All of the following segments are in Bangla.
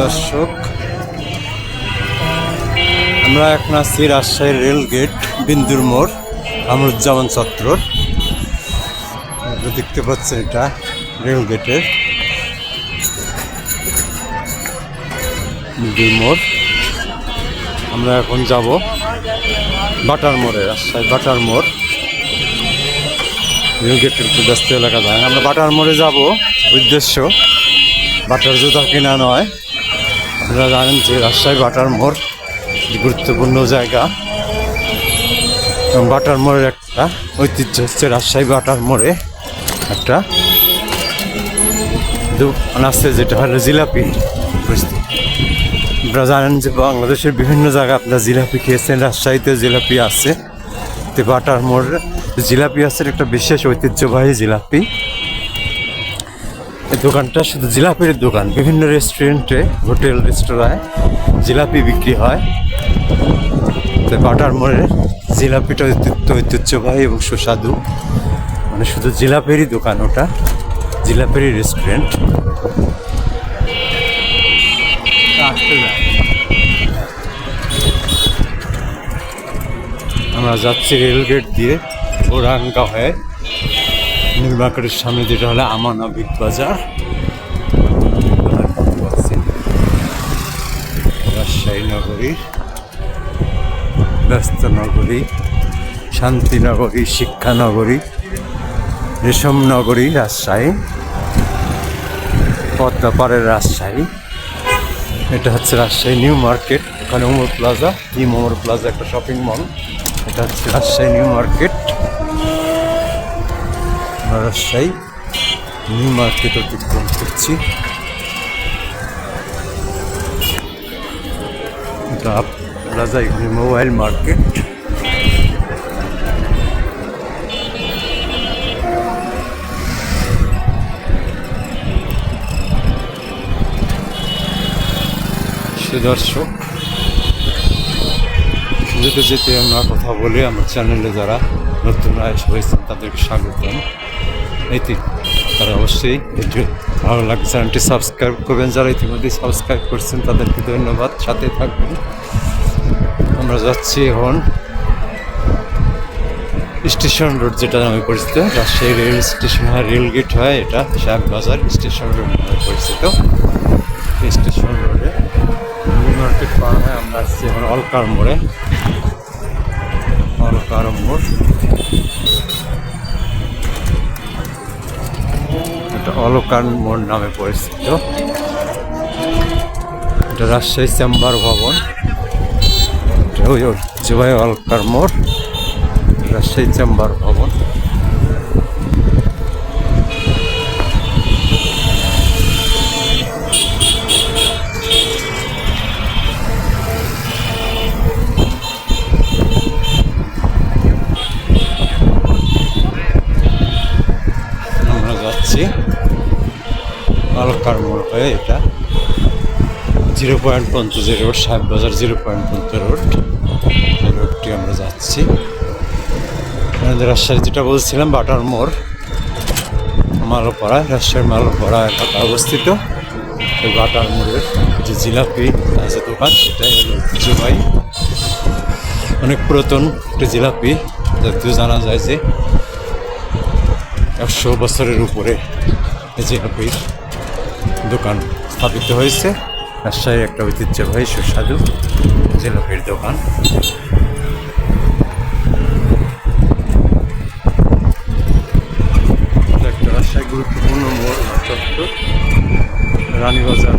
দর্শক, আমরা এখন আছি রাজশাহীর রেল গেট, বিন্দুর মোড়, আমরুজ্জামান আপনারা দেখতে পাচ্ছেন এটা রেল গেটের বিন্দুর মোড়। আমরা এখন যাব বাটার মোড়ে রাজশাহী বাটার মোড়। রেল গেটের একটু ব্যস্ত এলাকা যায় আমরা বাটার মোড়ে যাব, উদ্দেশ্য বাটার জুতা কেনা নয়। আপনারা জানেন যে রাজশাহী বাটার মোড় গুরুত্বপূর্ণ জায়গা। বাটার মোড়ের একটা ঐতিহ্য হচ্ছে রাজশাহী বাটার মোড়ে একটা দোকান আছে, যেটা হলো জিলাপি। বুঝতে আপনারা জানেন যে বাংলাদেশের বিভিন্ন জায়গায় আপনারা জিলাপি খেয়েছেন, রাজশাহীতে জিলাপি আছে। তো বাটার মোড় জিলাপি আছে, একটা বিশেষ ঐতিহ্যবাহী জিলাপি। দোকানটা শুধু জিলাপির দোকান। বিভিন্ন রেস্টুরেন্টে হোটেল রেস্তোরাঁয় জিলাপি বিক্রি হয়। তো বাটার মোড়ের জিলাপিটা ঐতিহ্য ঐতিহ্যবাহী এবং সুস্বাদু। মানে শুধু জিলাপিরই দোকান ওটা, জিলাপিরই রেস্টুরেন্ট আমরা যাচ্ছি রেল গেট দিয়ে ওরাঙ্গা হয়ে। নীল সামনে যেটা হলো আমানা বিগ বাজার। রাজশাহী নগরী, ব্যস্ত নগরী শান্তিনগরী শিক্ষানগরী রেশম নগরী, রাজশাহী পদ্মাপাড়ের রাজশাহী। এটা হচ্ছে রাজশাহী নিউ মার্কেট ওখানে উমর প্লাজা ইম উমর প্লাজা একটা শপিং মল। এটা হচ্ছে রাজশাহী নিউ মার্কেট। আমরা রাজশাহী, নিউ মার্কেট অতিক্রম করছি। এটা প্লাজা এখানে মোবাইল মার্কেট। সুদর্শক যেতে যেতে আমরা কথা বলি আমার চ্যানেলে যারা। নতুন আয়স হয়েছেন, তাদেরকে স্বাগতম। এটি তারা অবশ্যই ভিডিও ভালো লাগছে, চ্যানেলটি সাবস্ক্রাইব করবেন। যারা ইতিমধ্যে সাবস্ক্রাইব করছেন, তাদেরকে ধন্যবাদ। সাথে থাকবেন। আমরা যাচ্ছি এখন স্টেশন রোড, যেটা নামে পরিচিত। রাজশাহী রেল স্টেশন, হয়, রেল গেট হয় এটা বাজার স্টেশন রোড নামে পরিচিত। স্টেশন রোডে মার্কেট পার হয়ে আমরা আসছি এখন অলকার মোড়ে। অলকার মোড় এটা অলকান মোড় নামে পরিচিত। এটা রাজশাহী চেম্বার ভবন। ঐতিহ্যবাহী অলকার মোড়, রাজশাহী চেম্বার ভবন। যাচ্ছি অলকার মোড় হয়ে এটা? জিরো পয়েন্ট পঞ্চাশ রোড সাহেব বাজার জিরো পয়েন্ট পঞ্চাশ রোড। এই রোডটি আমরা যাচ্ছি। আমাদের রাজশাহী যেটা বলছিলাম, বাটার মোড়, মালপাড়া, রাজশাহীর মালপাড়া এলাকা অবস্থিত। এই বাটার মোড়ের যে জিলাপি আছে দোকান, সেটাই হলো ঐতিহ্যবাহী অনেক পুরাতন একটা জিলাপি, যদিও জানা যায় যে একশো বছরের উপরে জিলাপির দোকান স্থাপিত হয়েছে। রাজশাহীর একটা ঐতিহ্যবাহী সুস্বাদু জিলাপির দোকান। একটা রাজশাহী গুরুত্বপূর্ণ মোড় চত্বর, রানীবাজার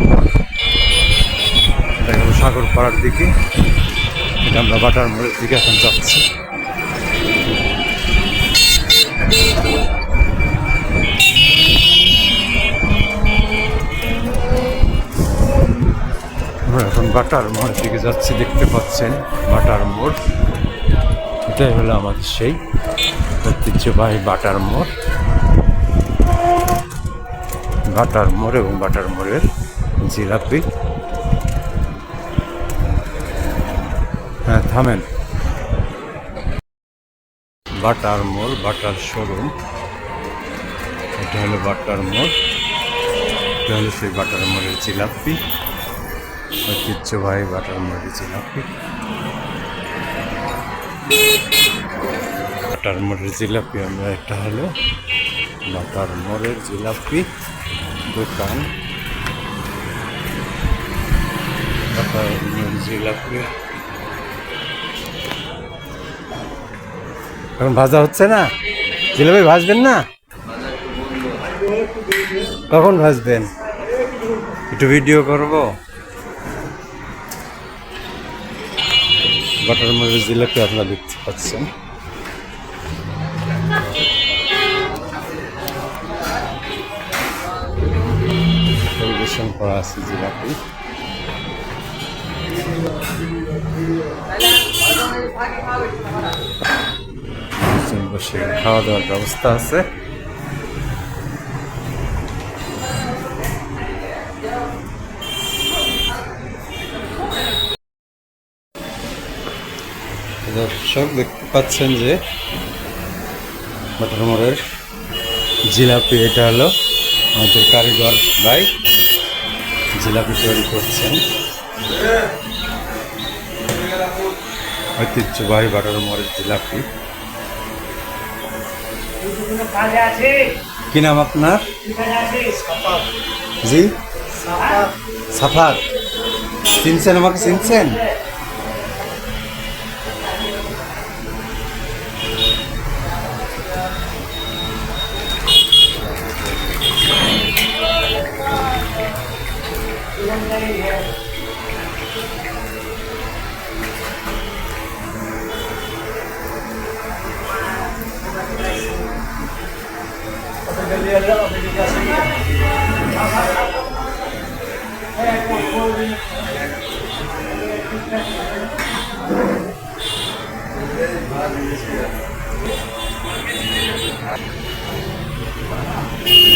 গেল সাগরপাড়ার দিকে। এটা আমরা বাটার মোড়ের দিকে এখন যাচ্ছি। বাটার মোড়ের দিকে যাচ্ছি, দেখতে পাচ্ছেন, বাটার মোড়। এটাই হলো আমাদের সেই ঐতিহ্যবাহী বাটার মোড়। বাটার মোড় এবং বাটার মোড়ের জিলাপি। হ্যাঁ থামেন। বাটার মোড়, বাটার শোরুম। এটা হলো বাটার মোড়। এটা হলো সেই বাটার মোড়ের জিলাপি। ঐতিহ্যবাহী বাটার মুড়ি জিলাপি বাটার মোড়ের জিলাপি আমরা এটা হলো বাটার মোড়ের জিলাপি দোকান। বাটার মোড়ের জিলাপি। এখন ভাজা হচ্ছে না? জিলাপি ভাজবেন না? কখন ভাজবেন? একটু ভিডিও করব? বাটার মরিচ জিলাপি আপনারা দেখতে পাচ্ছেন। পরিবেশন করা আছে জিলাপি। খাওয়া দাওয়ার ব্যবস্থা আছে। দর্শক দেখতে পাচ্ছেন যে বাটার মোড়ের জিলাপি, এটা হলো আমাদের কারিগর ভাই জিলাপি তৈরি করছেন। ঐতিহ্যবাহী বাটার মোড়ের জিলাপি। কি নাম আপনার? জি? সাফাত। চিনছেন আমাকে? চিনছেন?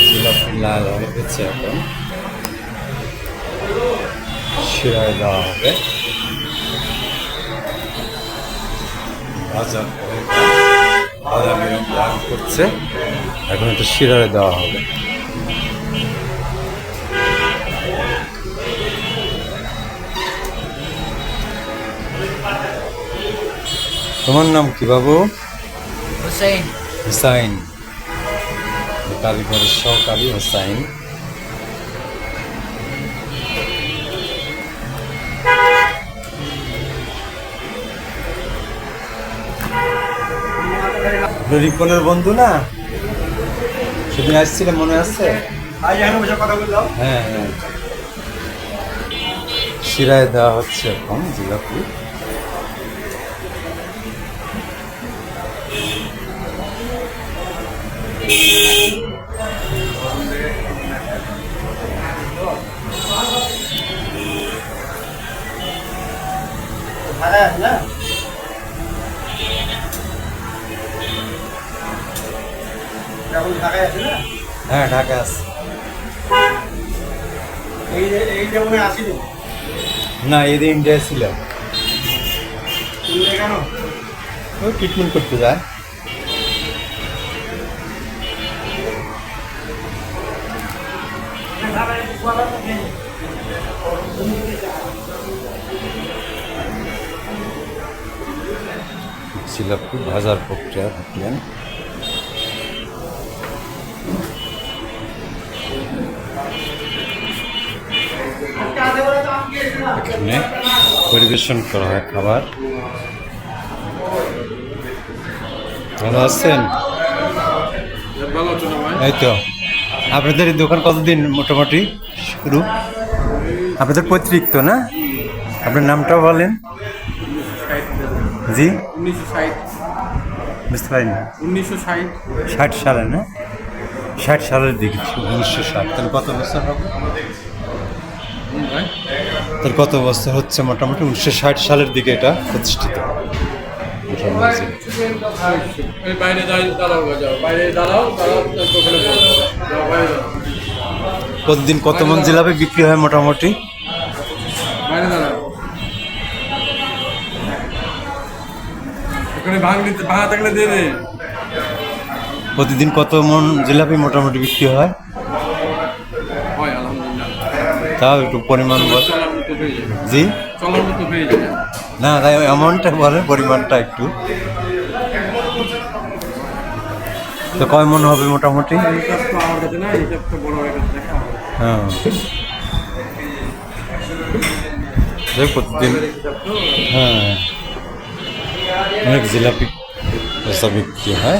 জিলাপি লাল হয়ে গেছে এখন শিরায় দেওয়া হবে ভাজা করে বাদামি রং দান করছে এখন এটা শিরায় দেওয়া হবে। তোমার নাম কি বাবু? হুসেন হুসাইন। কারিগরের সহকারী হুসাইন। রিপনের বন্ধু না? সেদিন আসছিলে মনে আছে? বললাম। হ্যাঁ হ্যাঁ। শিরায় দেওয়া হচ্ছে এখন জিলাপি। আছে না? হ্যাঁ ঢাকা আছে। এই যে এই যে মনে আসিনি না এদিন ইন্ডিয়া ছিল তুমি কেন ও ট্রিটমেন্ট করতে যায়। জিলাপি ভাজার প্রক্রিয়া দেখলেন এখানে পরিবেশন করা হয় খাবার। ভালো আছেন? এই তো। আপনাদের এই দোকান কতদিন মোটামুটি শুরু? আপনাদের পৈতৃক তো না? আপনার নামটাও বলেন। জি? উনিশশো বুঝতে পারিনি। উনিশশো ষাট ষাট সালে না? ষাট সালের দিকে। উনিশশো ষাট। তাহলে কত বছর হবে? তাহলে কত বছর হচ্ছে মোটামুটি? উনিশশো ষাট সালের দিকে এটা প্রতিষ্ঠিত। তার প্রতিদিন কত মন জিলাপি বিক্রি হয় মোটামুটি? প্রতিদিন কত মন জিলাপি মোটামুটি বিক্রি হয়? তাও একটু পরিমাণ বল। জি? না, তাই অ্যামাউন্টটা বলেন পরিমাণটা একটু। তো কয় মন হবে মোটামুটি? হয়ে। প্রতিদিন হ্যাঁ। অনেক জিলাপি বিক্রি হয়।